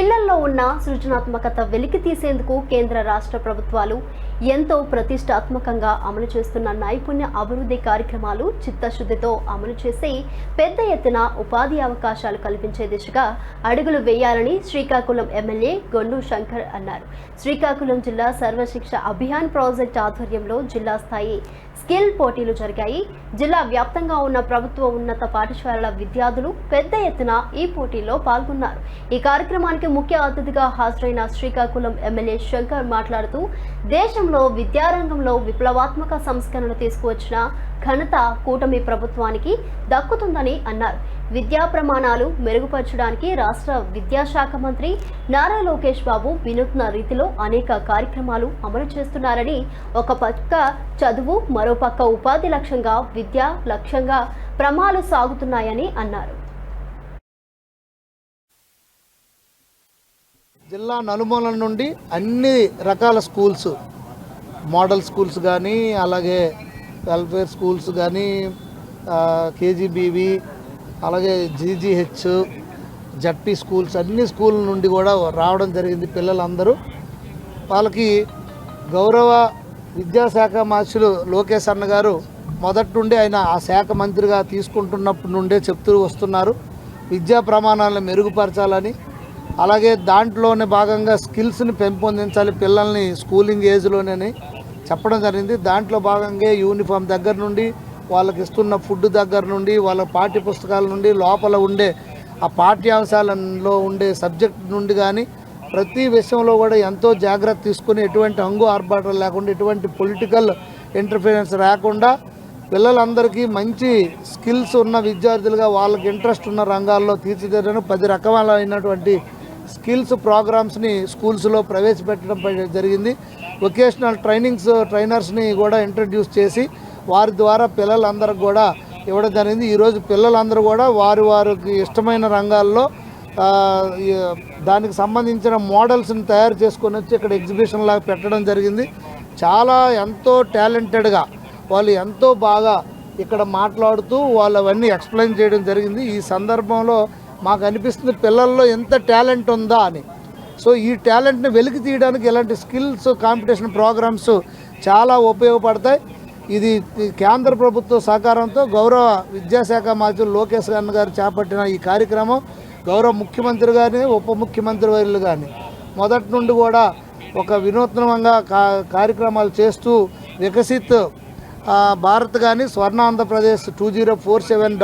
పిల్లల్లో ఉన్న సృజనాత్మకత వెలికి తీసేందుకు కేంద్ర రాష్ట్ర ప్రభుత్వాలు ఎంతో ప్రతిష్టాత్మకంగా అమలు చేస్తున్న నైపుణ్య అభివృద్ధి కార్యక్రమాలు చిత్తశుద్ధితో అమలు చేసి పెద్ద ఎత్తున ఉపాధి అవకాశాలు కల్పించే దిశగా అడుగులు వేయాలని శ్రీకాకుళం ఎమ్మెల్యే గొండు శంకర్ అన్నారు. శ్రీకాకుళం జిల్లా సర్వశిక్ష అభియాన్ ప్రాజెక్ట్ ఆధ్వర్యంలో జిల్లా స్థాయి స్కిల్ పోటీలు జరిగాయి. జిల్లా వ్యాప్తంగా ఉన్న ప్రభుత్వ ఉన్నత పాఠశాలల విద్యార్థులు పెద్ద ఎత్తున ఈ పోటీల్లో పాల్గొన్నారు. ఈ కార్యక్రమానికి ముఖ్య అతిథిగా హాజరైన శ్రీకాకుళం ఎమ్మెల్యే శంకర్ మాట్లాడుతూ రాష్ట్రంలో విద్యారంగంలో విప్లవాత్మక సంస్కరణలు తీసుకువచ్చిన ఘనత కూటమి ప్రభుత్వానికి దక్కుతుందని అన్నారు. విద్యా ప్రమాణాలు మెరుగుపరచడానికి రాష్ట్ర విద్యాశాఖ మంత్రి నారా లోకేష్ బాబు వినూత్న రీతిలో అనేక కార్యక్రమాలు అమలు చేస్తున్నారని ఒక పక్క చదువు మరో పక్క ఉపాధి లక్ష్యంగా విద్య లక్ష్యంగా ప్రమాలు సాగుతున్నాయని అన్నారు. జిల్లా నలుమూలల నుండి అన్ని రకాల స్కూల్స్ మోడల్ స్కూల్స్ కానీ అలాగే వెల్ఫేర్ స్కూల్స్ కానీ కేజీబీవి అలాగే జీజీహెచ్ జడ్పీ స్కూల్స్ అన్ని స్కూల్ నుండి కూడా రావడం జరిగింది పిల్లలందరూ. వాళ్ళకి గౌరవ విద్యాశాఖ మార్చులు లోకేష్ అన్న గారు మొదటి నుండి ఆయన ఆ శాఖ మంత్రిగా తీసుకుంటున్నప్పటి నుండే చెప్తూ వస్తున్నారు. విద్యా ప్రమాణాలను మెరుగుపరచాలని అలాగే దాంట్లోనే భాగంగా స్కిల్స్ని పెంపొందించాలి పిల్లల్ని స్కూలింగ్ ఏజ్లోనే చెప్పడం జరిగింది. దాంట్లో భాగంగా యూనిఫామ్ దగ్గర నుండి వాళ్ళకి ఇస్తున్న ఫుడ్ దగ్గర నుండి వాళ్ళ పాఠ్య పుస్తకాల నుండి లోపల ఉండే ఆ పాఠ్యాంశాలలో ఉండే సబ్జెక్ట్ నుండి కానీ ప్రతి విషయంలో కూడా ఎంతో జాగ్రత్త తీసుకుని ఎటువంటి హంగు ఆర్భాటాలు లేకుండా ఎటువంటి పొలిటికల్ ఇంటర్ఫీరెన్స్ రాకుండా పిల్లలందరికీ మంచి స్కిల్స్ ఉన్న విద్యార్థులుగా వాళ్ళకి ఇంట్రెస్ట్ ఉన్న రంగాల్లో తీర్చిదిద్దడం పది రకాలైనటువంటి స్కిల్స్ ప్రోగ్రామ్స్ని స్కూల్స్లో ప్రవేశపెట్టడం జరిగింది. వొకేషనల్ ట్రైనింగ్స్ ట్రైనర్స్ని కూడా ఇంట్రడ్యూస్ చేసి వారి ద్వారా పిల్లలందరికి కూడా ఇవ్వడం జరిగింది. ఈరోజు పిల్లలందరూ కూడా వారి వారికి ఇష్టమైన రంగాల్లో దానికి సంబంధించిన మోడల్స్ని తయారు చేసుకొని వచ్చి ఇక్కడ ఎగ్జిబిషన్ లాగా పెట్టడం జరిగింది. చాలా ఎంతో టాలెంటెడ్గా వాళ్ళు ఎంతో బాగా ఇక్కడ మాట్లాడుతూ వాళ్ళు అవన్నీ ఎక్స్ప్లెయిన్ చేయడం జరిగింది. ఈ సందర్భంలో మాకు అనిపిస్తుంది పిల్లల్లో ఎంత టాలెంట్ ఉందా అని. సో ఈ టాలెంట్ని వెలికి తీయడానికి ఇలాంటి స్కిల్స్ కాంపిటీషన్ ప్రోగ్రామ్స్ చాలా ఉపయోగపడతాయి. ఇది కేంద్ర ప్రభుత్వ సహకారంతో గౌరవ విద్యాశాఖ మంత్రి లోకేష్ గన్న గారు చేపట్టిన ఈ కార్యక్రమం గౌరవ ముఖ్యమంత్రి గారిని ఉప ముఖ్యమంత్రి వర్యులు కానీ మొదటి నుండి కూడా ఒక వినూత్నంగా కార్యక్రమాలు చేస్తూ వికసిత్ భారత్ కానీ Swarna Andhra Pradesh two zero four seven